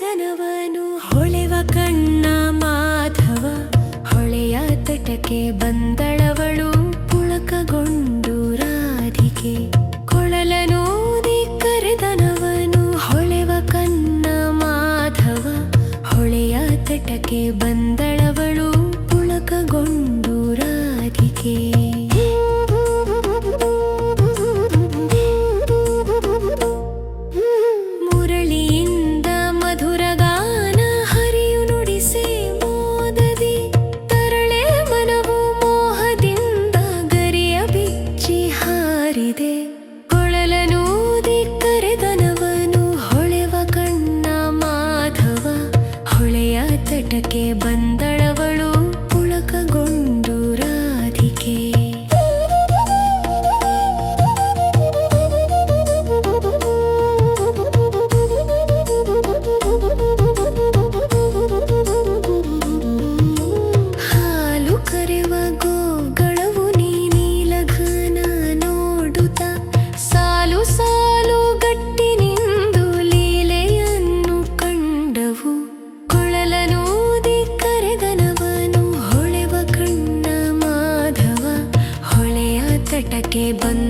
ಕನವನು ಹೊಳೆವ ಕಣ್ಣ ಮಾಧವ, ಹೊಳೆಯ ತಟಕ್ಕೆ ಬಂದಳವಳು ಪುಳಕಗೊಂಡು ರಾಧಿಕೆ. ಕೊಳಲನೂದಿ ಕರೆದನವನು ಹೊಳೆವ ಕಣ್ಣ ಮಾಧವ, ಹೊಳೆಯ ತಟಕ್ಕೆ ಬಂದಳವಳು ಪುಳಕಗೊಂಡು ರಾಧಿಕೆ. ತಟಕೆ ಬಂದಳವಳು ತಟಕೆ ಬಂದಳವಳು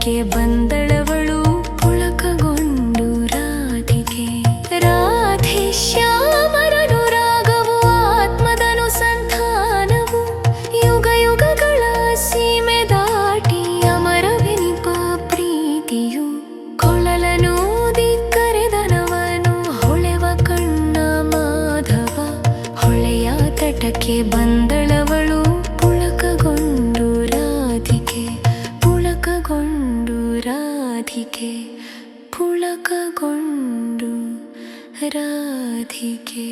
ತಟಕೆ ಬಂದಳವಳು ಪುಳಕಗೊಂಡು ರಾಧಿಗೆ ರಾಧೆ ಶ್ಯಾಮರನು ರಾಗವು ಆತ್ಮದನು ಸಂಧಾನವು ಯುಗ ಯುಗಗಳ ಸೀಮೆ ದಾಟಿ ಅಮರವೆನಿಪ ಪ್ರೀತಿಯು. ಕೊಳಲನು ದಿಕ್ಕರೆದನವನು, ಹೊಳೆವ ಕಣ್ಣ ಮಾಧವ. ಹೊಳೆಯ ತಟಕ್ಕೆ ಬಂದಳವಳು ರಾಧಿಕೆ ಪುಳಕಗೊಂಡು ರಾಧಿಕೆ